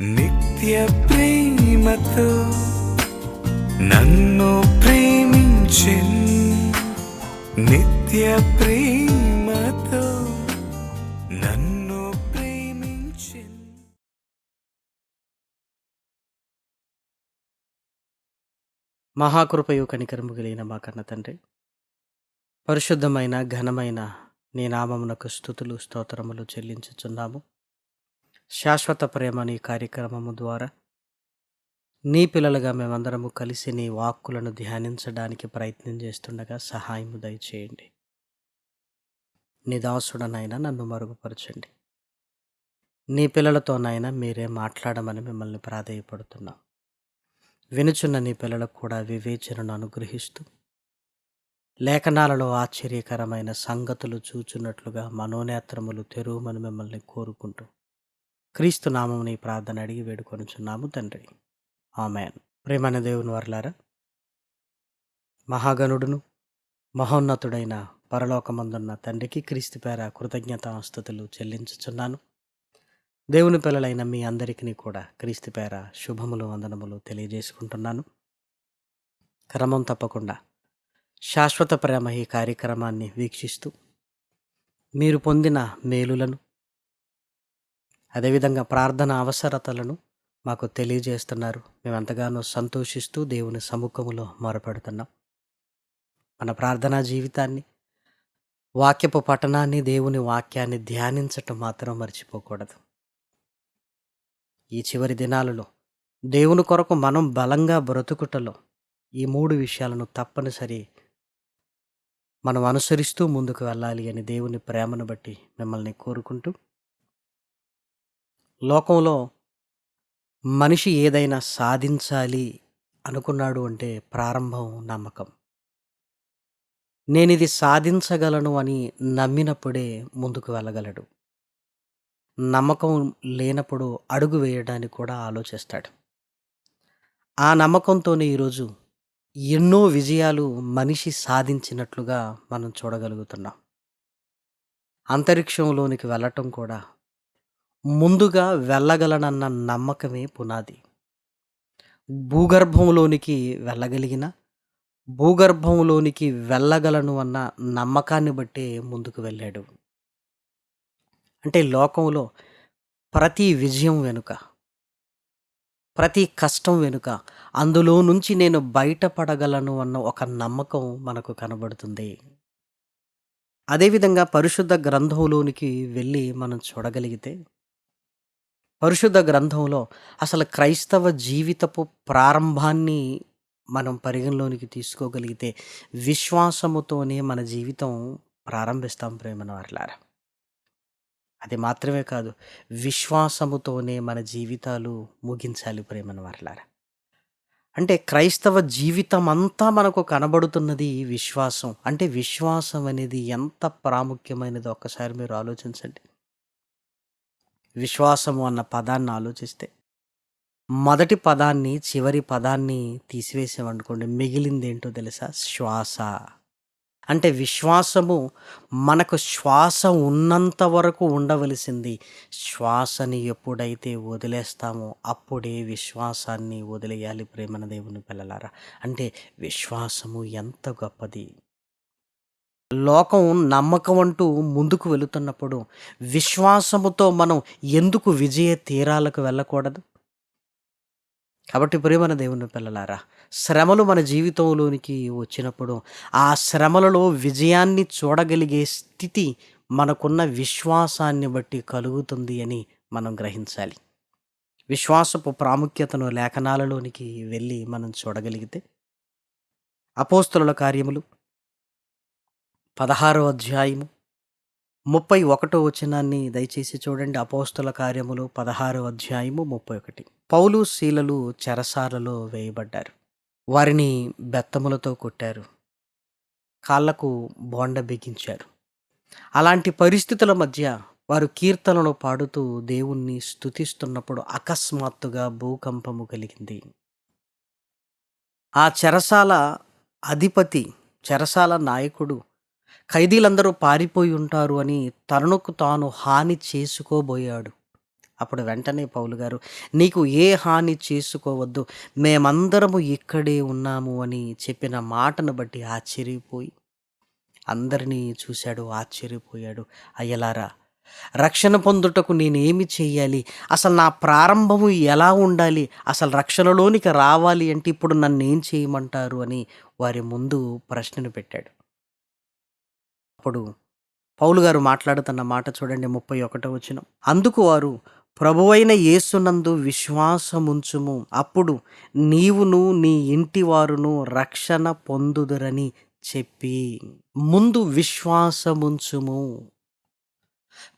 నిత్య ప్రేమతో నన్ను ప్రేమించిన్ నిత్య ప్రేమతో నన్ను ప్రేమించిన్ మహాకృపయు కనికరము కలిగిన మా కన్న తండ్రి. పరిశుద్ధమైన ఘనమైన నీ నామమునకు స్థుతులు స్తోత్రములు చెల్లించుచున్నాము. శాశ్వత ప్రేమ నీ కార్యక్రమము ద్వారా. నీ పిల్లలుగా మేమందరము కలిసి నీ వాక్కులను ధ్యానించడానికి ప్రయత్నం చేస్తుండగా సహాయము దయచేయండి. నీ దాసుడనైనా నన్ను మరుగుపరచండి. నీ పిల్లలతోనైనా మీరే మాట్లాడమని మిమ్మల్ని ప్రాధేయపడుతున్నాం. వినుచున్న నీ పిల్లలకు కూడా వివేచనను అనుగ్రహిస్తూ లేఖనాలలో ఆశ్చర్యకరమైన సంగతులు చూచున్నట్లుగా మనోనేత్రములు తెరువుమని మిమ్మల్ని కోరుకుంటూ క్రీస్తు నామం ప్రార్థన అడిగి వేడుకొనుచున్నాము తండ్రి. ఆమెన్. ప్రేమణ దేవుని వర్లారా మహాగణుడును మహోన్నతుడైన పరలోకమందున్న తండ్రికి క్రీస్తు పేర కృతజ్ఞతాస్తుతులు చెల్లించుచున్నాను. దేవుని పిల్లలైన మీ అందరికీ కూడా క్రీస్తు పేర శుభములు వందనములు తెలియజేసుకుంటున్నాను. క్రమం తప్పకుండా శాశ్వత ప్రేమ ఈ కార్యక్రమాన్ని వీక్షిస్తూ మీరు పొందిన మేలులను అదేవిధంగా ప్రార్థన అవసరతలను మాకు తెలియజేస్తున్నారు. మేము ఎంతగానో సంతోషిస్తూ దేవుని సముఖములో మొరపెడుతున్నాం. మన ప్రార్థనా జీవితాన్ని వాక్యపు పఠనాన్ని దేవుని వాక్యాన్ని ధ్యానించటం మాత్రం మర్చిపోకూడదు. ఈ చివరి దినాలలో దేవుని కొరకు మనం బలంగా బ్రతుకుటలో ఈ మూడు విషయాలను తప్పనిసరి మనం అనుసరిస్తూ ముందుకు వెళ్ళాలి అని దేవుని ప్రేమను బట్టి మిమ్మల్ని కోరుకుంటూ లోకంలో మనిషి ఏదైనా సాధించాలి అనుకున్నాడు అంటే ప్రారంభం నమ్మకం. నేను ఇది సాధించగలను అని నమ్మినప్పుడే ముందుకు వెళ్ళగలడు. నమ్మకం లేనప్పుడు అడుగు వేయడానికి కూడా ఆలోచిస్తాడు. ఆ నమ్మకంతోనే ఈరోజు ఎన్నో విజయాలు మనిషి సాధించినట్లుగా మనం చూడగలుగుతున్నాం. అంతరిక్షంలోనికి వెళ్ళటం కూడా ముందుగా వెళ్ళగలనన్న నమ్మకమే పునాది. భూగర్భంలోనికి వెళ్ళగలిగిన భూగర్భంలోనికి వెళ్ళగలను అన్న నమ్మకాన్ని బట్టే ముందుకు వెళ్ళాడు. అంటే లోకంలో ప్రతి విజయం వెనుక ప్రతి కష్టం వెనుక అందులో నుంచి నేను బయటపడగలను అన్న ఒక నమ్మకం మనకు కనబడుతుంది. అదేవిధంగా పరిశుద్ధ గ్రంథంలోనికి వెళ్ళి మనం చూడగలిగితే పరిశుద్ధ గ్రంథంలో అసలు క్రైస్తవ జీవితపు ప్రారంభాన్ని మనం పరిగణలోనికి తీసుకోగలిగితే విశ్వాసముతోనే మన జీవితం ప్రారంభిస్తాం ప్రేమన వారిలారా అది మాత్రమే కాదు విశ్వాసముతోనే మన జీవితాలు ముగించాలి ప్రేమన వారిలారా అంటే క్రైస్తవ జీవితం అంతా మనకు కనబడుతున్నది విశ్వాసం. అంటే విశ్వాసం అనేది ఎంత ప్రాముఖ్యమైనదో ఒక్కసారి మీరు ఆలోచించండి. విశ్వాసము అన్న పదాన్ని ఆలోచిస్తే మొదటి పదాన్ని చివరి పదాన్ని తీసివేసామనుకోండి మిగిలింది ఏంటో తెలుసా? శ్వాస. అంటే విశ్వాసము మనకు శ్వాస ఉన్నంత వరకు ఉండవలసింది. శ్వాసని ఎప్పుడైతే వదిలేస్తామో అప్పుడే విశ్వాసాన్ని వదిలేయాలి ప్రేమన దేవుని పిల్లలారా. అంటే విశ్వాసము ఎంత గొప్పది? లోకం నమ్మకం అంటూ ముందుకు వెళుతున్నప్పుడు విశ్వాసముతో మనం ఎందుకు విజయ తీరాలకు వెళ్ళకూడదు? కాబట్టి ప్రేమన దేవుని పిల్లలారా శ్రమలు మన జీవితంలోనికి వచ్చినప్పుడు ఆ శ్రమలలో విజయాన్ని చూడగలిగే స్థితి మనకున్న విశ్వాసాన్ని బట్టి కలుగుతుంది అని మనం గ్రహించాలి. విశ్వాసపు ప్రాముఖ్యతను లేఖనాలలోనికి వెళ్ళి మనం చూడగలిగితే అపోస్తుల కార్యములు పదహారో అధ్యాయము ముప్పై ఒకటో వచనాన్ని దయచేసి చూడండి. అపోస్తుల కార్యములు పదహారో అధ్యాయము ముప్పై ఒకటి. పౌలు శీలలు చెరసాలలో వేయబడ్డారు. వారిని బెత్తములతో కొట్టారు. కాళ్ళకు బోండ బిగించారు. అలాంటి పరిస్థితుల మధ్య వారు కీర్తనలు పాడుతూ దేవుణ్ణి స్తుతిస్తున్నప్పుడు అకస్మాత్తుగా భూకంపము కలిగింది. ఆ చెరసాల అధిపతి చెరసాల నాయకుడు ఖైదీలందరూ పారిపోయి ఉంటారు అని తనకు తాను హాని చేసుకోబోయాడు. అప్పుడు వెంటనే పౌలు గారు నీకు ఏ హాని చేసుకోవద్దు మేమందరము ఇక్కడే ఉన్నాము అని చెప్పిన మాటను బట్టి ఆశ్చర్యపోయి అందరినీ చూశాడు ఆశ్చర్యపోయాడు. అయ్యలారా రక్షణ పొందుటకు నేనేమి చేయాలి? అసలు నా ప్రారంభము ఎలా ఉండాలి? అసలు రక్షణలోనికి రావాలి అంటే ఇప్పుడు నన్ను ఏం చేయమంటారు అని వారి ముందు ప్రశ్నను పెట్టాడు. అప్పుడు పౌలు గారు మాట్లాడుతున్న మాట చూడండి ముప్పై ఒకటో వచ్చిన అందుకు వారు ప్రభువైన యేసునందు విశ్వాసముంచుము. అప్పుడు నీవును నీ ఇంటి వారును రక్షణ పొందుదురని చెప్పి ముందు విశ్వాసముంచుము.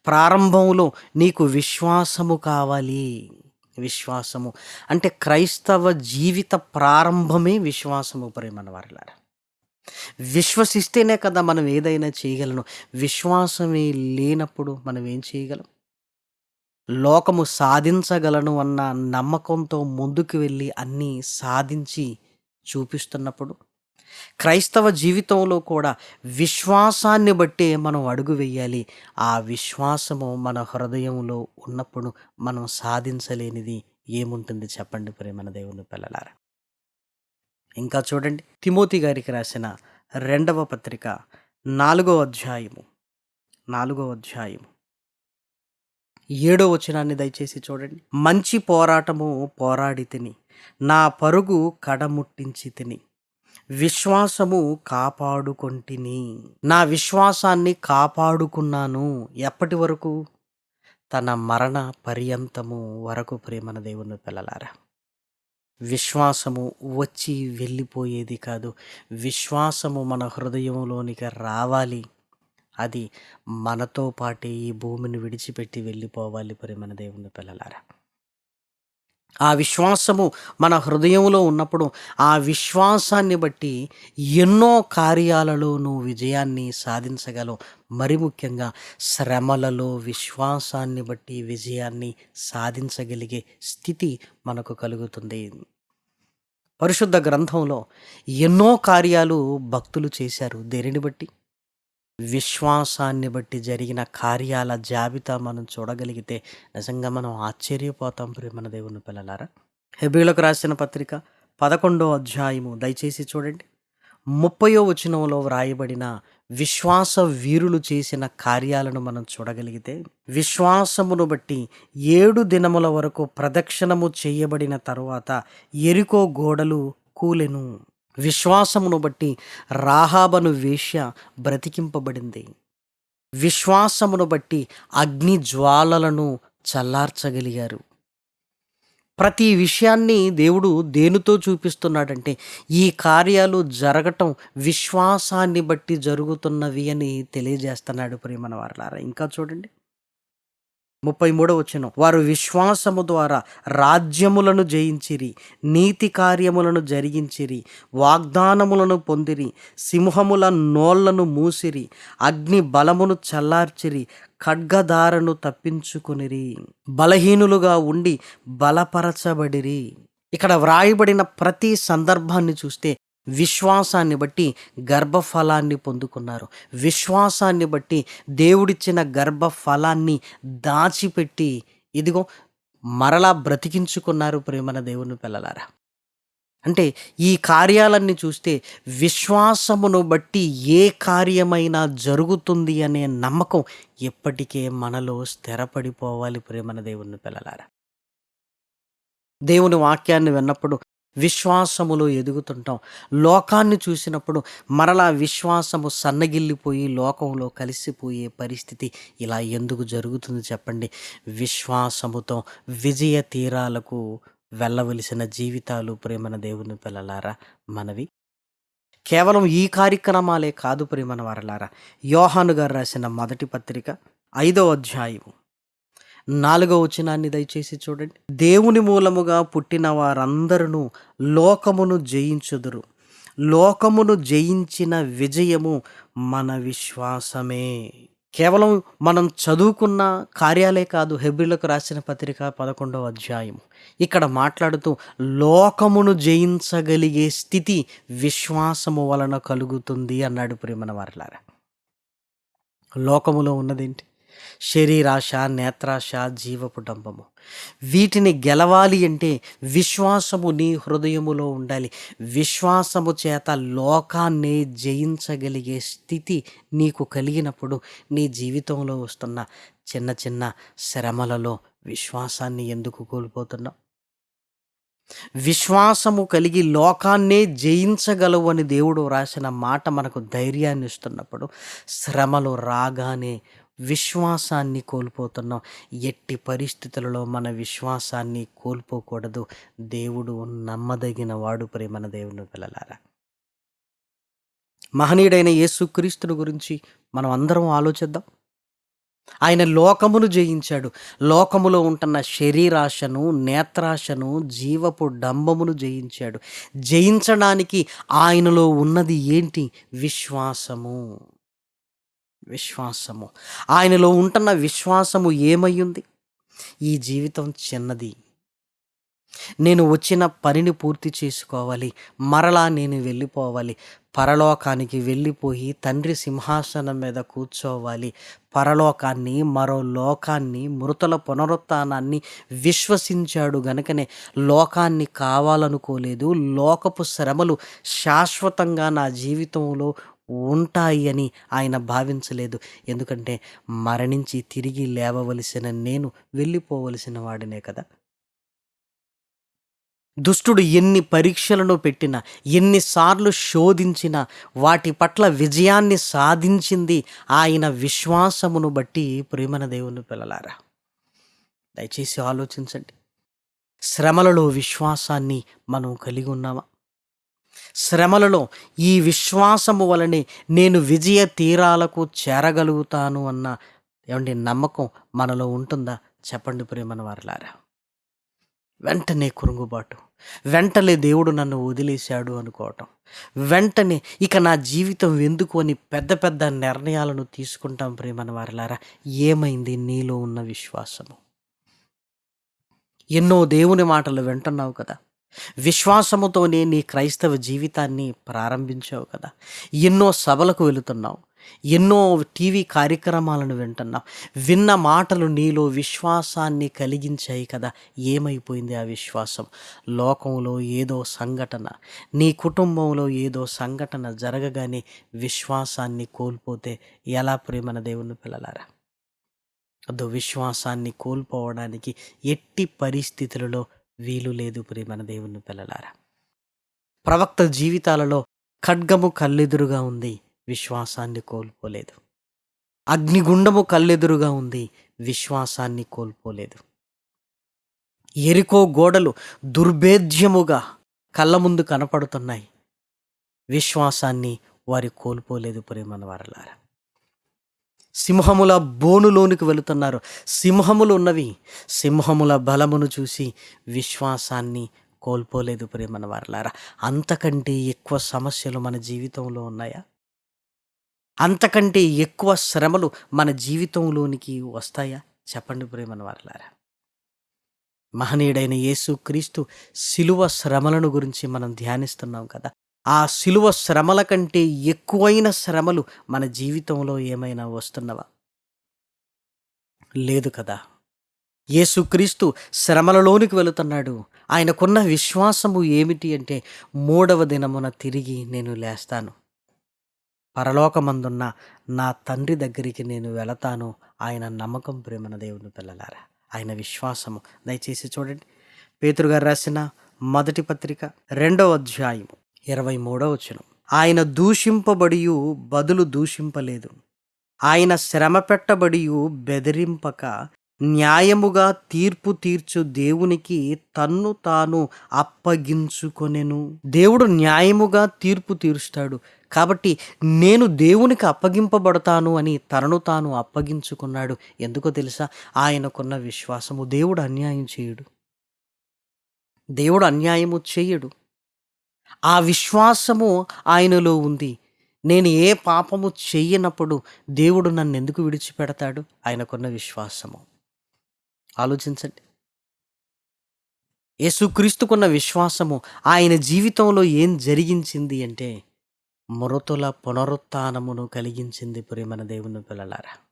ప్రారంభంలో నీకు విశ్వాసము కావాలి. విశ్వాసము. అంటే క్రైస్తవ జీవిత ప్రారంభమే విశ్వాసము ప్రేమన వారిలారా. విశ్వసిస్తేనే కదా మనం ఏదైనా చేయగలను. విశ్వాసమే లేనప్పుడు మనం ఏం చేయగలం? లోకము సాధించగలను అన్న నమ్మకంతో ముందుకు వెళ్ళి అన్నీ సాధించి చూపిస్తున్నప్పుడు క్రైస్తవ జీవితంలో కూడా విశ్వాసాన్ని బట్టే మనం అడుగు వేయాలి. ఆ విశ్వాసము మన హృదయంలో ఉన్నప్పుడు మనం సాధించలేనిది ఏముంటుంది చెప్పండి ప్రేమన దేవుని పిల్లలారా? ఇంకా చూడండి. తిమోతి గారికి రాసిన రెండవ పత్రిక నాలుగో అధ్యాయము. నాలుగో అధ్యాయము. ఏడో వచనాన్ని దయచేసి చూడండి. మంచి పోరాటము పోరాడి తిని నా పరుగు కడముట్టించి తిని విశ్వాసము కాపాడుకొంటిని. నా విశ్వాసాన్ని కాపాడుకున్నాను ఎప్పటి వరకు? తన మరణ పర్యంతము వరకు ప్రేమన దేవుని పిల్లలారా. విశ్వాసము వచ్చి వెళ్ళిపోయేది కాదు. విశ్వాసము మన హృదయంలోనికి రావాలి. అది మనతో పాటే ఈ భూమిని విడిచిపెట్టి వెళ్ళిపోవాలి. ప్రేమన దేవుని పిల్లలారా. ఆ విశ్వాసము మన హృదయంలో ఉన్నప్పుడు ఆ విశ్వాసాన్ని బట్టి ఎన్నో కార్యాలలో నువ్వు విజయాన్ని సాధించగలవు మరి ముఖ్యంగా శ్రమలలో విశ్వాసాన్ని బట్టి విజయాన్ని సాధించగలిగే స్థితి మనకు కలుగుతుంది. పరిశుద్ధ గ్రంథంలో ఎన్నో కార్యాలు భక్తులు చేశారు. దేనిని బట్టి? విశ్వాసాన్ని బట్టి జరిగిన కార్యాల జాబితా మనం చూడగలిగితే నిజంగా మనం ఆశ్చర్యపోతాం ప్రేమన దేవుని పిల్లలారా. హెబీలకు రాసిన పత్రిక పదకొండో అధ్యాయము. దయచేసి చూడండి. ముప్పయో వచనంలో వ్రాయబడిన విశ్వాస వీరులు చేసిన కార్యాలను మనం చూడగలిగితే విశ్వాసమును బట్టి ఏడు దినముల వరకు ప్రదక్షిణము చేయబడిన తరువాత ఎరికో గోడలు కూలెను. విశ్వాసమును బట్టి రాహాబను వేష్య బ్రతికింపబడింది. విశ్వాసమును బట్టి అగ్ని జ్వాలలను చల్లార్చగలిగారు. ప్రతి విషయాన్ని దేవుడు దేనితో చూపిస్తున్నాడంటే ఈ కార్యాలు జరగటం విశ్వాసాన్ని బట్టి జరుగుతున్నవి అని తెలియజేస్తున్నాడు ప్రేమన వారలారా ఇంకా చూడండి. ముప్పై మూడో వచ్చిన వారు విశ్వాసము ద్వారా రాజ్యములను జయించిరి నీతి కార్యములను జరిగించిరి వాగ్దానములను పొందిరి సింహముల నోళ్ళను మూసిరి అగ్ని బలమును చల్లార్చిరి ఖడ్గదారను తప్పించుకునిరి. బలహీనులుగా ఉండి బలపరచబడిరి. ఇక్కడ వ్రాయబడిన ప్రతి సందర్భాన్ని చూస్తే విశ్వాసాన్ని బట్టి గర్భఫలాన్ని పొందుకున్నారు. విశ్వాసాన్ని బట్టి దేవుడిచ్చిన గర్భఫలాన్ని దాచిపెట్టి ఇదిగో మరలా బ్రతికించుకున్నారు ప్రేమన దేవుని పిల్లలారా. అంటే ఈ కార్యాలన్నీ చూస్తే విశ్వాసమును బట్టి ఏ కార్యమైనా జరుగుతుంది అనే నమ్మకం ఎప్పటికే మనలో స్థిరపడిపోవాలి ప్రేమన దేవుని పిల్లలారా. దేవుని వాక్యాన్ని విన్నప్పుడు విశ్వాసములో ఎదుగుతుంటాం. లోకాన్ని చూసినప్పుడు మరలా విశ్వాసము సన్నగిల్లిపోయి లోకంలో కలిసిపోయే పరిస్థితి ఇలా ఎందుకు జరుగుతుంది చెప్పండి? విశ్వాసముతో విజయ తీరాలకు వెళ్ళవలసిన జీవితాలు ప్రేమన దేవుని పిల్లలారా మనవి. కేవలం ఈ కార్యక్రమాలే కాదు ప్రేమన వారలారా. యోహాను గారు రాసిన మొదటి పత్రిక ఐదో అధ్యాయము. నాలుగో వచనాన్ని దయచేసి చూడండి. దేవుని మూలముగా పుట్టిన వారందరూ లోకమును జయించుదురు. లోకమును జయించిన విజయము మన విశ్వాసమే. కేవలం మనం చదువుకున్న కార్యాలే కాదు హెబ్రిలకు రాసిన పత్రిక పదకొండవ అధ్యాయం ఇక్కడ మాట్లాడుతూ లోకమును జయించగలిగే స్థితి విశ్వాసము వలన కలుగుతుంది అన్నాడు ప్రేమన వారలారా. లోకములో ఉన్నదేంటి? శరీరాశ నేత్రాశ జీవపు వీటిని గెలవాలి అంటే విశ్వాసము నీ హృదయములో ఉండాలి. విశ్వాసము చేత లోకాన్ని జయించగలిగే స్థితి నీకు కలిగినప్పుడు నీ జీవితంలో వస్తున్న చిన్న చిన్న శ్రమలలో విశ్వాసాన్ని ఎందుకు కోల్పోతున్నావు? విశ్వాసము కలిగి లోకాన్నే జయించగలవు అని దేవుడు రాసిన మాట మనకు ధైర్యాన్ని ఇస్తున్నప్పుడు శ్రమలు రాగానే విశ్వాసాన్ని కోల్పోతున్నాం. ఎట్టి పరిస్థితులలో మన విశ్వాసాన్ని కోల్పోకూడదు. దేవుడు నమ్మదగిన వాడు ప్రేమన దేవుని పిల్లలారా. మహనీయుడైన యేసుక్రీస్తుని గురించి మనం అందరం ఆలోచిద్దాం. ఆయన లోకమును జయించాడు. లోకములో ఉంటున్న శరీరాశను నేత్రాశను జీవపు డంబమును జయించాడు. జయించడానికి ఆయనలో ఉన్నది ఏంటి? విశ్వాసము. విశ్వాసము. ఆయనలో ఉంటున్న విశ్వాసము ఏమయ్యింది? ఈ జీవితం చిన్నది. నేను వచ్చిన పనిని పూర్తి చేసుకోవాలి. మరలా నేను వెళ్ళిపోవాలి. పరలోకానికి వెళ్ళిపోయి తండ్రి సింహాసనం మీద కూర్చోవాలి. పరలోకాన్ని మరో లోకాన్ని మృతుల పునరుత్నాన్ని విశ్వసించాడు గనుకనే. లోకాన్ని కావాలనుకోలేదు. లోకపు శ్రమలు శాశ్వతంగా నా జీవితంలో ఉంటాయి అని ఆయన భావించలేదు. ఎందుకంటే మరణించి తిరిగి లేవవలసిన నేను వెళ్ళిపోవలసిన వాడినే కదా. దుష్టుడు ఎన్ని పరీక్షలను పెట్టినా ఎన్నిసార్లు శోధించినా వాటి పట్ల విజయాన్ని సాధించింది ఆయన విశ్వాసమును బట్టి ప్రేమన దేవుని పిల్లలారా. దయచేసి ఆలోచించండి. శ్రమలలో విశ్వాసాన్ని మనం కలిగి ఉన్నామా? శ్రమలలో ఈ విశ్వాసము వలనే నేను విజయ తీరాలకు చేరగలుగుతాను అన్న ఏమండి నమ్మకం మనలో ఉంటుందా? చెప్పండి ప్రేమన వారలారా. వెంటనే కురుంగుబాటు. వెంటనే దేవుడు నన్ను వదిలేశాడు అనుకోవటం. వెంటనే ఇక నా జీవితం ఎందుకు అని పెద్ద పెద్ద నిర్ణయాలను తీసుకుంటాం ప్రేమను వారలారా. ఏమైంది నీలో ఉన్న విశ్వాసము? ఎన్నో దేవుని మాటలు వింటున్నావు కదా. విశ్వాసముతోనే నీ క్రైస్తవ జీవితాన్ని ప్రారంభించావు కదా. ఎన్నో సభలకు వెళుతున్నావు. ఎన్నో టీవీ కార్యక్రమాలను వింటున్నావు. విన్న మాటలు నీలో విశ్వాసాన్ని కలిగించాయి కదా. ఏమైపోయింది ఆ విశ్వాసం? లోకంలో ఏదో సంఘటన నీ కుటుంబంలో ఏదో సంఘటన జరగగానే విశ్వాసాన్ని కోల్పోతే ఎలా ప్రేమన దేవుని పిల్లలారా? అదో విశ్వాసాన్ని కోల్పోవడానికి ఎట్టి పరిస్థితులలో వీలు లేదు ప్రేమన దేవుని పిల్లలారా. ప్రవక్త జీవితాలలో ఖడ్గము కళ్ళెదురుగా ఉంది విశ్వాసాన్ని కోల్పోలేదు. అగ్నిగుండము కళ్ళెదురుగా ఉంది విశ్వాసాన్ని కోల్పోలేదు. ఎరికో గోడలు దుర్భేద్యముగా కళ్ళ ముందు కనపడుతున్నాయి. విశ్వాసాన్ని వారి కోల్పోలేదు ప్రేమన వారలారా. సింహముల బోనులోనికి వెళుతున్నారు. సింహములు ఉన్నవి. సింహముల బలమును చూసి విశ్వాసాన్ని కోల్పోలేదు ప్రేమన వారలారా. అంతకంటే ఎక్కువ సమస్యలు మన జీవితంలో ఉన్నాయా? అంతకంటే ఎక్కువ శ్రమలు మన జీవితంలోనికి వస్తాయా? చెప్పండి ప్రేమన వారలారా. మహనీయుడైన యేసు క్రీస్తు శిలువ శ్రమలను గురించి మనం ధ్యానిస్తున్నాం కదా. ఆ శిలువ శ్రమల కంటే ఎక్కువైన శ్రమలు మన జీవితంలో ఏమైనా వస్తున్నవా? లేదు కదా. యేసుక్రీస్తు శ్రమలలోనికి వెళుతున్నాడు. ఆయనకున్న విశ్వాసము ఏమిటి అంటే మూడవ దినమున తిరిగి నేను లేస్తాను. పరలోకమందున్న నా తండ్రి దగ్గరికి నేను వెళతాను. ఆయన నమ్మకం ప్రేమన దేవుని పిల్లలారా ఆయన విశ్వాసము. దయచేసి చూడండి. పేతురుగారు రాసిన మొదటి పత్రిక రెండవ అధ్యాయము. ఇరవై మూడవ వచనం. ఆయన దూషింపబడియు బదులు దూషింపలేదు. ఆయన శ్రమ పెట్టబడియు బెదిరింపక న్యాయముగా తీర్పు తీర్చు దేవునికి తన్ను తాను అప్పగించుకొనెను. దేవుడు న్యాయముగా తీర్పు తీరుస్తాడు. కాబట్టి నేను దేవునికి అప్పగింపబడతాను అని తనను తాను అప్పగించుకున్నాడు. ఎందుకో తెలుసా? ఆయనకున్న విశ్వాసము దేవుడు అన్యాయం చేయడు. దేవుడు అన్యాయము చేయడు. ఆ విశ్వాసము ఆయనలో ఉంది. నేను ఏ పాపము చెయ్యనప్పుడు దేవుడు నన్ను ఎందుకు విడిచిపెడతాడు? ఆయనకున్న విశ్వాసము. ఆలోచించండి. యేసుక్రీస్తుకున్న విశ్వాసము ఆయన జీవితంలో ఏం జరిగించింది అంటే మృతుల పునరుత్నమును కలిగించింది. ప్రేమన దేవుని పిల్లలారా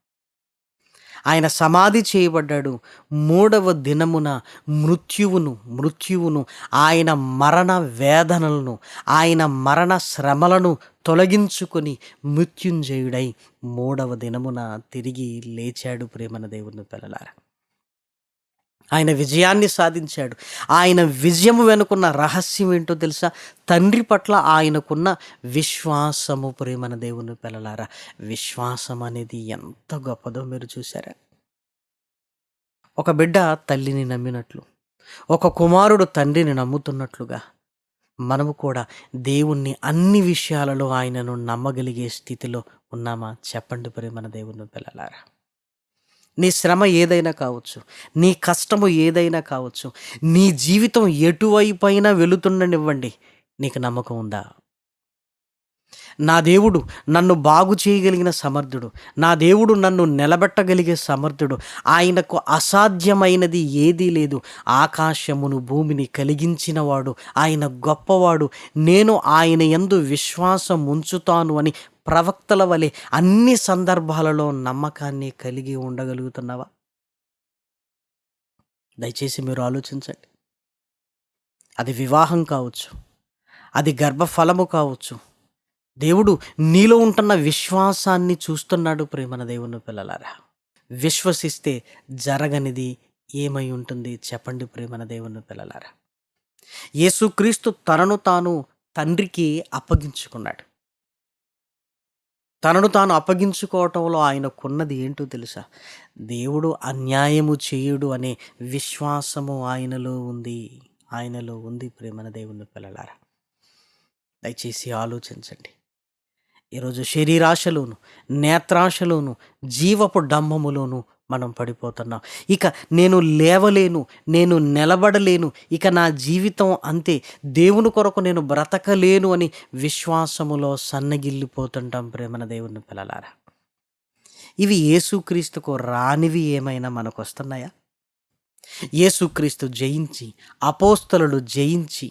ఆయన సమాధి చేయబడ్డాడు. మూడవ దినమున మృత్యువును మృత్యువును ఆయన మరణ వేదనలను ఆయన మరణ శ్రమలను తొలగించుకొని మృత్యుంజయుడై మూడవ దినమున తిరిగి లేచాడు ప్రేమన దేవుని పిల్లలారా. ఆయన విజయాన్ని సాధించాడు. ఆయన విజయం వెనుకున్న రహస్యం ఏంటో తెలుసా? తండ్రి పట్ల ఆయనకున్న విశ్వాసము ప్రేమన దేవుని పిల్లలారా విశ్వాసం అనేది ఎంత గొప్పదో మీరు చూసారా ఒక బిడ్డ తల్లిని నమ్మినట్లు ఒక కుమారుడు తండ్రిని నమ్ముతున్నట్లుగా మనము కూడా దేవుణ్ణి అన్ని విషయాలలో ఆయనను నమ్మగలిగే స్థితిలో ఉన్నామా? చెప్పండి ప్రేమన దేవుని పిల్లలారా. నీ శ్రమ ఏదైనా కావచ్చు నీ కష్టము ఏదైనా కావచ్చు నీ జీవితం ఎటువైపైనా వెళుతుండనివ్వండి నీకు నమ్మకం ఉందా? నా దేవుడు నన్ను బాగు చేయగలిగిన సమర్థుడు నా దేవుడు నన్ను నిలబెట్టగలిగే సమర్థుడు ఆయనకు అసాధ్యమైనది ఏదీ లేదు. ఆకాశమును భూమిని కలిగించినవాడు ఆయన గొప్పవాడు నేను ఆయన ఎందు విశ్వాసం ఉంచుతాను అని ప్రవక్తల వలె అన్ని సందర్భాలలో నమ్మకాన్ని కలిగి ఉండగలుగుతున్నావా? దయచేసి మీరు ఆలోచించండి. అది వివాహం కావచ్చు. అది గర్భఫలము కావచ్చు. దేవుడు నీలో ఉంటున్న విశ్వాసాన్ని చూస్తున్నాడు ప్రేమన దేవుని పిల్లలారా. విశ్వసిస్తే జరగనిది ఏమై ఉంటుంది చెప్పండి ప్రేమన దేవుని పిల్లలారా. యేసుక్రీస్తు తనను తాను తండ్రికి అప్పగించుకున్నాడు. తనను తాను అప్పగించుకోవటంలో ఆయనకున్నది ఏంటో తెలుసా? దేవుడు అన్యాయము చేయుడు అనే విశ్వాసము ఆయనలో ఉంది. ఆయనలో ఉంది ప్రేమన దేవుని పిల్లలారా. దయచేసి ఆలోచించండి. ఈరోజు శరీరాశలోను నేత్రాశలోను జీవపు డంభములోను మనం పడిపోతున్నాం. ఇక నేను లేవలేను నేను నిలబడలేను ఇక నా జీవితం అంతే. దేవుని కొరకు నేను బ్రతకలేను అని విశ్వాసములో సన్నగిల్లిపోతుంటాం ప్రేమన దేవుని పిల్లలారా. ఇవి యేసుక్రీస్తుకు రానివి ఏమైనా మనకు వస్తున్నాయా యేసుక్రీస్తు జయించి అపోస్తలు జయించి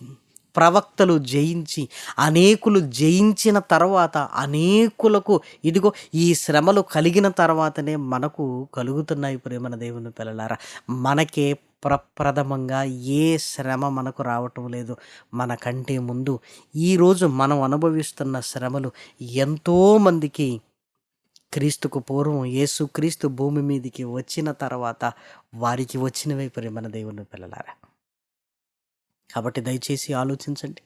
ప్రవక్తలు జయించి అనేకులు జయించిన తర్వాత అనేకులకు ఇదిగో ఈ శ్రమలు కలిగిన తర్వాతనే మనకు కలుగుతున్నాయి ప్రేమన దేవుని పిల్లలారా. మనకే ప్రప్రథమంగా ఏ శ్రమ మనకు రావటం లేదు. మనకంటే ముందు ఈరోజు మనం అనుభవిస్తున్న శ్రమలు ఎంతోమందికి క్రీస్తుకు పూర్వం యేసు క్రీస్తు భూమి మీదకి వచ్చిన తర్వాత వారికి వచ్చినవే ప్రేమన దేవుని పిల్లలారా. కాబట్టి దయచేసి ఆలోచించండి.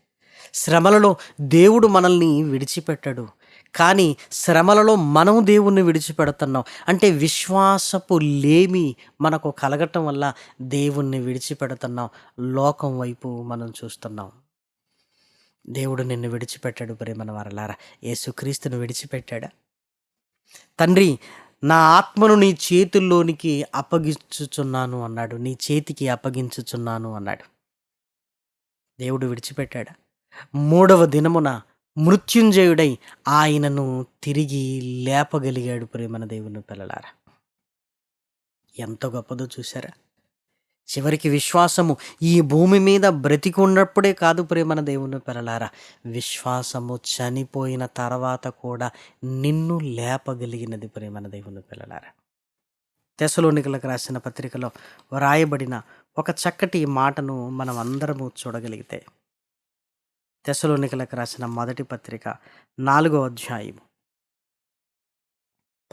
శ్రమలలో దేవుడు మనల్ని విడిచిపెట్టాడు. కానీ శ్రమలలో మనం దేవుణ్ణి విడిచిపెడుతున్నాం. అంటే విశ్వాసపు లేమి మనకు కలగటం వల్ల దేవుణ్ణి విడిచిపెడుతున్నాం. లోకం వైపు మనం చూస్తున్నాం. దేవుడు నిన్ను విడిచిపెట్టాడు ప్రేమన వరలారా. యేసుక్రీస్తును విడిచిపెట్టాడా? తండ్రి నా ఆత్మను నీ చేతుల్లోనికి అప్పగించుచున్నాను అన్నాడు. నీ చేతికి అప్పగించుచున్నాను అన్నాడు. దేవుడు విడిచిపెట్టాడు. మూడవ దినమున మృత్యుంజయుడై ఆయనను తిరిగి లేపగలిగాడు ప్రేమన దేవుని పిల్లలారా. ఎంత గొప్పదో చూసారా చివరికి విశ్వాసము ఈ భూమి మీద బ్రతికున్నప్పుడే కాదు ప్రేమన దేవుని పిల్లలారా. విశ్వాసము చనిపోయిన తర్వాత కూడా నిన్ను లేపగలిగినది ప్రేమన దేవుని పిల్లలారా. తెసలోనికలకు రాసిన పత్రికలో వ్రాయబడిన ఒక చక్కటి మాటను మనం అందరము చూడగలిగితే తెసలోనికలకు రాసిన మొదటి పత్రిక నాలుగో అధ్యాయము.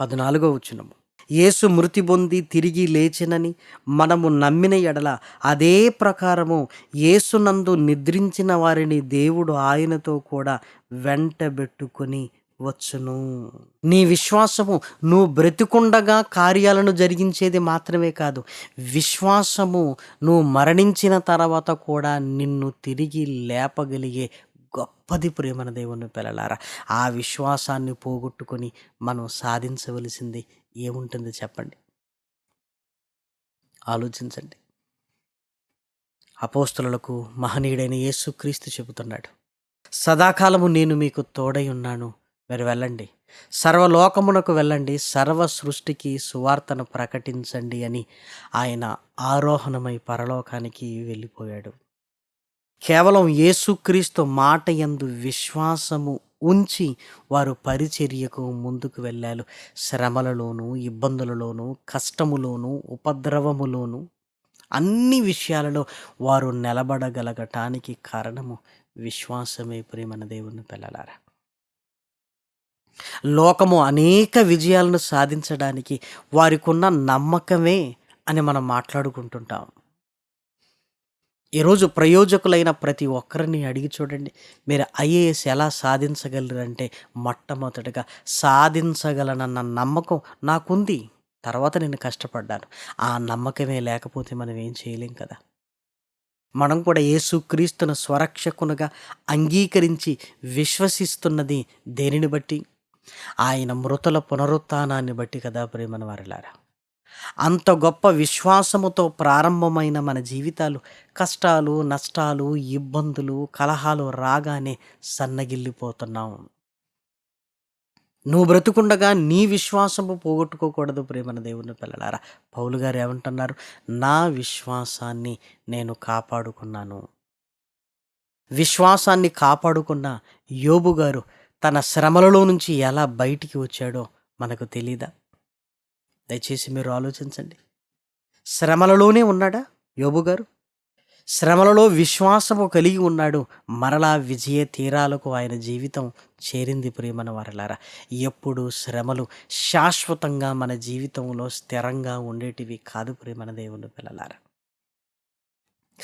పద్నాలుగో వచ్చినము యేసు మృతి పొంది తిరిగి లేచినని మనము నమ్మిన ఎడల అదే ప్రకారము యేసునందు నిద్రించిన వారిని దేవుడు ఆయనతో కూడా వెంటబెట్టుకొని వచ్చును. నీ విశ్వాసము నువ్వు బ్రతికుండగా కార్యాలను జరిగించేది మాత్రమే కాదు విశ్వాసము నువ్వు మరణించిన తర్వాత కూడా నిన్ను తిరిగి లేపగలిగే గొప్పది ప్రేమన దేవుని పిల్లలారా. ఆ విశ్వాసాన్ని పోగొట్టుకొని మనం సాధించవలసింది ఏముంటుంది చెప్పండి? ఆలోచించండి. అపోస్తులకు మహనీయుడైన యేసుక్రీస్తు చెబుతున్నాడు సదాకాలము నేను మీకు తోడై ఉన్నాను మీరు వెళ్ళండి. సర్వలోకమునకు వెళ్ళండి. సర్వ సృష్టికి సువార్తను ప్రకటించండి అని ఆయన ఆరోహణమై పరలోకానికి వెళ్ళిపోయాడు. కేవలం యేసుక్రీస్తు మాట యందు విశ్వాసము ఉంచి వారు పరిచర్యకు ముందుకు వెళ్ళారు. శ్రమలలోనూ ఇబ్బందులలోనూ కష్టములోనూ ఉపద్రవములోనూ అన్ని విషయాలలో వారు నిలబడగలగటానికి కారణము విశ్వాసమే ప్రేమన దేవుని పిల్లలారా. లోకము అనేక విజయాలను సాధించడానికి వారికి ఉన్న నమ్మకమే అని మనం మాట్లాడుకుంటుంటాం. ఈరోజు ప్రయోజకులైన ప్రతి ఒక్కరిని అడిగి చూడండి. మీరు ఐఏఎస్ ఎలా సాధించగలరంటే మొట్టమొదటిగా సాధించగలనన్న నమ్మకం నాకుంది. తర్వాత నేను కష్టపడ్డాను. ఆ నమ్మకమే లేకపోతే మనం ఏం చేయలేం కదా. మనం కూడా యేసుక్రీస్తును స్వరక్షకునుగా అంగీకరించి విశ్వసిస్తున్నది దేనిని బట్టి? ఆయన మృతుల పునరుత్థానాన్ని బట్టి కదా ప్రేమను వారిలారా. అంత గొప్ప విశ్వాసముతో ప్రారంభమైన మన జీవితాలు కష్టాలు నష్టాలు ఇబ్బందులు కలహాలు రాగానే సన్నగిల్లిపోతున్నాం. నువ్వు బ్రతుకుండగా నీ విశ్వాసము పోగొట్టుకోకూడదు ప్రేమన దేవుని పిల్లలారా. పౌలు గారు ఏమంటున్నారు? నా విశ్వాసాన్ని నేను కాపాడుకున్నాను. విశ్వాసాన్ని కాపాడుకున్న యోబు గారు తన శ్రమలలో నుంచి ఎలా బయటికి వచ్చాడో మనకు తెలీదా? దయచేసి మీరు ఆలోచించండి. శ్రమలలోనే ఉన్నాడా యోబు గారు? శ్రమలలో విశ్వాసము కలిగి ఉన్నాడు మరలా విజయ తీరాలకు ఆయన జీవితం చేరింది ప్రియమన వారలారా. ఎప్పుడు శ్రమలు శాశ్వతంగా మన జీవితంలో స్థిరంగా ఉండేటివి కాదు ప్రియమన దేవుని పిల్లలారా.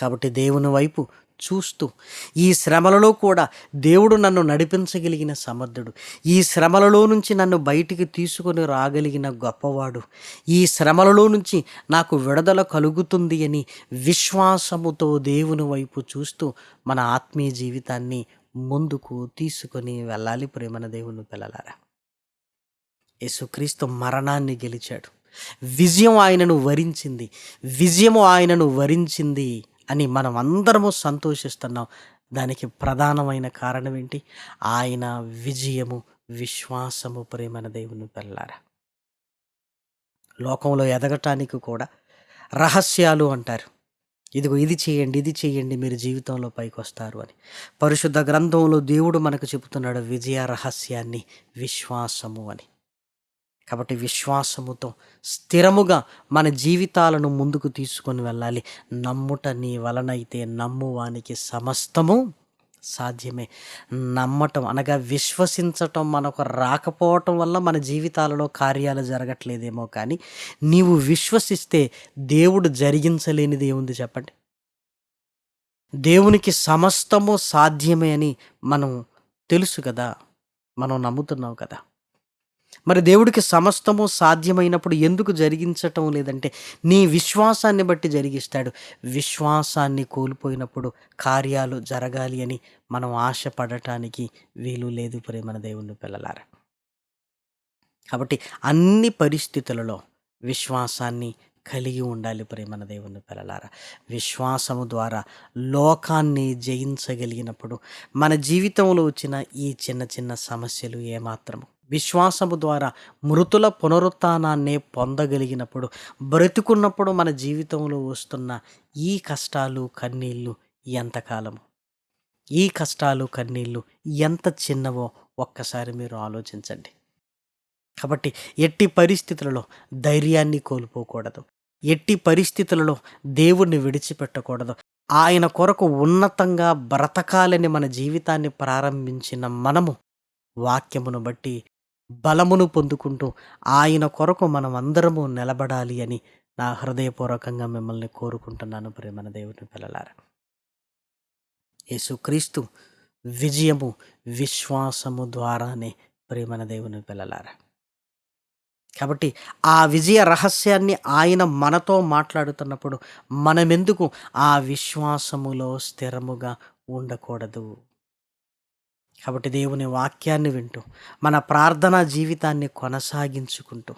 కాబట్టి దేవుని వైపు చూస్తూ ఈ శ్రమలలో కూడా దేవుడు నన్ను నడిపించగలిగిన సమర్థుడు. ఈ శ్రమలలో నుంచి నన్ను బయటికి తీసుకొని రాగలిగిన గొప్పవాడు. ఈ శ్రమలలో నుంచి నాకు విడుదల కలుగుతుంది అని విశ్వాసముతో దేవుని వైపు చూస్తూ మన ఆత్మీయ జీవితాన్ని ముందుకు తీసుకొని వెళ్ళాలి ప్రేమన దేవుని పిల్లలారా. యేసుక్రీస్తు మరణాన్ని గెలిచాడు. విజయం ఆయనను వరించింది. విజయము ఆయనను వరించింది. అని మనం అందరము సంతోషిస్తున్నాం. దానికి ప్రధానమైన కారణం ఏంటి ఆయన విజయము విశ్వాసము ప్రేమన దేవుని పెళ్ళారా లోకంలో ఎదగటానికి కూడా రహస్యాలు అంటారు. ఇదిగో ఇది చేయండి ఇది చేయండి మీరు జీవితంలో పైకి వస్తారు అని. పరిశుద్ధ గ్రంథంలో దేవుడు మనకు చెబుతున్నాడు విజయ రహస్యాన్ని విశ్వాసము అని. కాబట్టి విశ్వాసముతో స్థిరముగా మన జీవితాలను ముందుకు తీసుకొని వెళ్ళాలి. నమ్ముట నీ వలనైతే నమ్మువానికి సమస్తము సాధ్యమే. నమ్మటం అనగా విశ్వసించటం మనకు రాకపోవటం వల్ల మన జీవితాలలో కార్యాలు జరగట్లేదేమో కానీ నీవు విశ్వసిస్తే దేవుడు జరిగించలేనిది ఏముంది చెప్పండి? దేవునికి సమస్తము సాధ్యమే అని మనం తెలుసు కదా? మనం నమ్ముతున్నాం కదా? మరి దేవుడికి సమస్తము సాధ్యమైనప్పుడు ఎందుకు జరిగించటం లేదంటే నీ విశ్వాసాన్ని బట్టి జరిగిస్తాడు. విశ్వాసాన్ని కోల్పోయినప్పుడు కార్యాలు జరగాలి అని మనం ఆశపడటానికి వీలు లేదు ప్రేమన దేవుని పిల్లలారా. కాబట్టి అన్ని పరిస్థితులలో విశ్వాసాన్ని కలిగి ఉండాలి ప్రేమన దేవుని పిల్లలారా. విశ్వాసము ద్వారా లోకాన్ని జయించగలిగినప్పుడు మన జీవితంలో వచ్చిన ఈ చిన్న చిన్న సమస్యలు ఏమాత్రము విశ్వాసము ద్వారా మృతుల పునరుత్థానాన్నే పొందగలిగినప్పుడు బ్రతుకున్నప్పుడు మన జీవితంలో వస్తున్న ఈ కష్టాలు కన్నీళ్ళు ఎంతకాలము? ఈ కష్టాలు కన్నీళ్ళు ఎంత చిన్నవో ఒక్కసారి మీరు ఆలోచించండి. కాబట్టి ఎట్టి పరిస్థితులలో ధైర్యాన్ని కోల్పోకూడదు. ఎట్టి పరిస్థితులలో దేవుణ్ణి విడిచిపెట్టకూడదు. ఆయన కొరకు ఉన్నతంగా బ్రతకాలని మన జీవితాన్ని ప్రారంభించిన మనము వాక్యమును బట్టి బలమును పొందుకుంటూ ఆయన కొరకు మనం అందరము నిలబడాలి అని నా హృదయపూర్వకంగా మిమ్మల్ని కోరుకుంటున్నాను ప్రేమన దేవుని పిల్లలార. యేసుక్రీస్తు విజయము విశ్వాసము ద్వారానే ప్రేమన దేవుని పిల్లలార. కాబట్టి ఆ విజయ రహస్యాన్ని ఆయన మనతో మాట్లాడుతున్నప్పుడు మనమెందుకు ఆ విశ్వాసములో స్థిరముగా ఉండకూడదు? కాబట్టి దేవుని వాక్యాన్ని వింటూ మన ప్రార్థనా జీవితాన్ని కొనసాగించుకుంటూ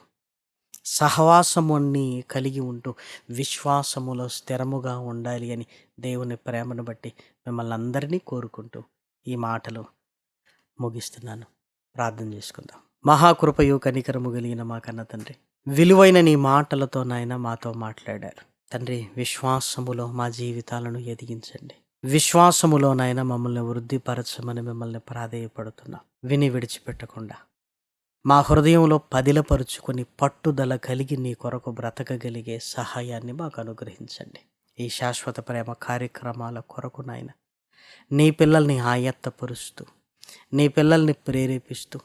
సహవాసముని కలిగి ఉంటూ విశ్వాసములో స్థిరముగా ఉండాలి అని దేవుని ప్రేమను బట్టి మిమ్మల్ని అందరినీ కోరుకుంటూ ఈ మాటలు ముగిస్తున్నాను. ప్రార్థన చేసుకుందాం. మహాకృపయు కనికరము కలిగిన మా కన్న తండ్రి విలువైన నీ మాటలతో నాయన మాతో మాట్లాడారు. తండ్రి విశ్వాసములో మా జీవితాలను ఎదిగించండి. విశ్వాసములోనైనా మమ్మల్ని వృద్ధిపరచమని మిమ్మల్ని ప్రాధేయపడుతున్నాం. విని విడిచిపెట్టకుండా. మా హృదయంలో పదిలపరుచుకొని పట్టుదల కలిగి నీ కొరకు బ్రతకగలిగే సహాయాన్ని మాకు అనుగ్రహించండి. ఈ శాశ్వత ప్రేమ కార్యక్రమాల కొరకు నాయన. నీ పిల్లల్ని ఆయత్తపరుస్తూ నీ పిల్లల్ని ప్రేరేపిస్తూ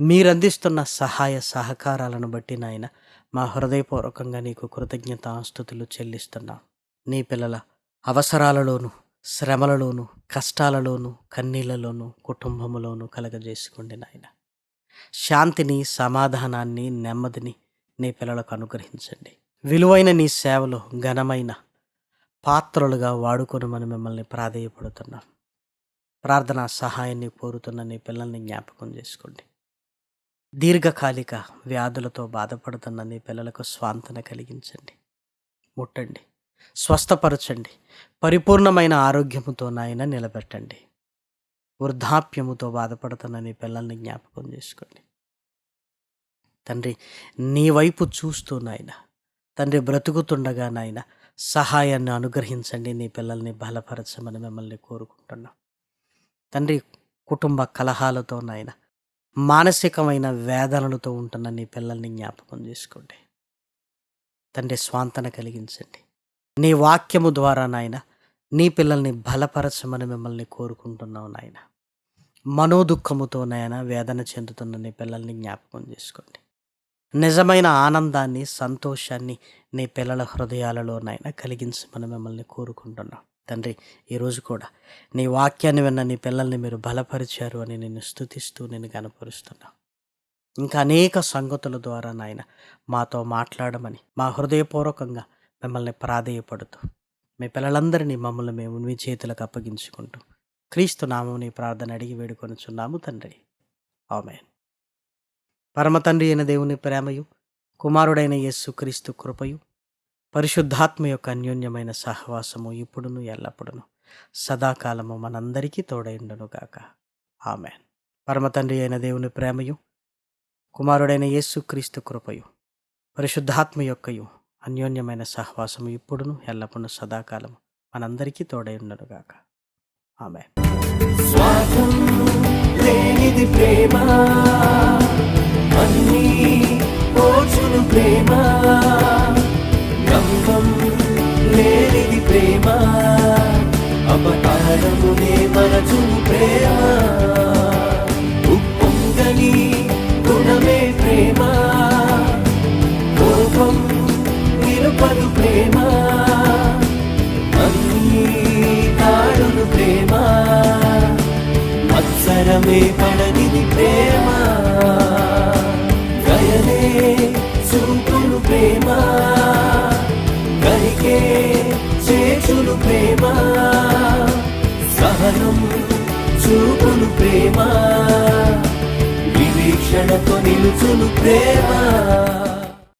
మీరందిస్తున్న సహాయ సహకారాలను బట్టి నాయన మా హృదయపూర్వకంగా నీకు కృతజ్ఞతాస్తుతులు చెల్లిస్తున్నాం. నీ పిల్లల అవసరాలలోను శ్రమలలోను కష్టాలలోను కన్నీళ్ళలోను కుటుంబములోను కలగజేసుకోండి నాయన. శాంతిని సమాధానాన్ని నెమ్మదిని నీ పిల్లలకు అనుగ్రహించండి. విలువైన నీ సేవలో ఘనమైన పాత్రలుగా వాడుకొని మనం మిమ్మల్ని ప్రాధేయపడుతున్నాం. ప్రార్థనా సహాయాన్ని కోరుతున్న నీ పిల్లల్ని జ్ఞాపకం చేసుకోండి. దీర్ఘకాలిక వ్యాధులతో బాధపడుతున్న నీ పిల్లలకు స్వాంతన కలిగించండి. ముట్టండి. స్వస్థపరచండి. పరిపూర్ణమైన ఆరోగ్యముతో నాయన నిలబెట్టండి. వృద్ధాప్యముతో బాధపడుతున్న నీ పిల్లల్ని జ్ఞాపకం చేసుకోండి. తండ్రి నీ వైపు చూస్తూ నాయన తండ్రి బ్రతుకుతుండగా నాయన సహాయాన్ని అనుగ్రహించండి. నీ పిల్లల్ని బలపరచమని మిమ్మల్ని కోరుకుంటున్నాం. తండ్రి కుటుంబ కలహాలతో నాయన మానసికమైన వేదనలతో ఉంటున్న నీ పిల్లల్ని జ్ఞాపకం చేసుకోండి. తండ్రి స్వాంతన కలిగించండి. నీ వాక్యము ద్వారా నాయన నీ పిల్లల్ని బలపరచమని మిమ్మల్ని కోరుకుంటున్నావు నాయన. మనోదుఖముతో నాయన వేదన చెందుతున్న నీ పిల్లల్ని జ్ఞాపకం చేసుకోండి. నిజమైన ఆనందాన్ని సంతోషాన్ని నీ పిల్లల హృదయాలలో నాయన కలిగించమని మిమ్మల్ని కోరుకుంటున్నాం. తండ్రి ఈరోజు కూడా నీ వాక్యాన్ని విన్న నీ పిల్లల్ని మీరు బలపరిచారు అని నేను స్థుతిస్తూ నేను కనపరుస్తున్నా ఇంకా అనేక సంగతుల ద్వారా నాయన మాతో మాట్లాడమని మా హృదయపూర్వకంగా మిమ్మల్ని ప్రాధేయపడుతూ మీ పిల్లలందరినీ మమ్మల్ని మేము మీ చేతులకు అప్పగించుకుంటూ క్రీస్తు నామముని ప్రార్థన అడిగి వేడుకొనుచున్నాము తండ్రి. ఆమె పరమ తండ్రి అయిన దేవుని ప్రేమయు కుమారుడైన యేసు క్రీస్తు కృపయు పరిశుద్ధాత్మ యొక్క అన్యోన్యమైన సహవాసము ఇప్పుడును ఎల్లప్పుడును సదాకాలము మనందరికీ తోడైండునుగాక ఆమె పరమ తండ్రి అయిన దేవుని ప్రేమయు కుమారుడైన యేసు క్రీస్తు కృపయు పరిశుద్ధాత్మ యొక్కయు అన్యోన్యమైన సహవాసము ఇప్పుడును ఎల్లప్పుడూ సదాకాలం మనందరికీ తోడై గాక. ఆమె లేనిది ప్రేమ అన్నీ ఓచును ప్రేమ. గంగం లేనిది ప్రేమ అపకారమునే మరచును ప్రేమ ప్రేమ? అన్నీ తాడును ప్రేమ? మత్సరమే పడనిది ప్రేమ? గయనే చూపును ప్రేమ? గరికే చేచును ప్రేమ? సహనం చూపును ప్రేమ? వివీక్షణతో నిలుచును ప్రేమ?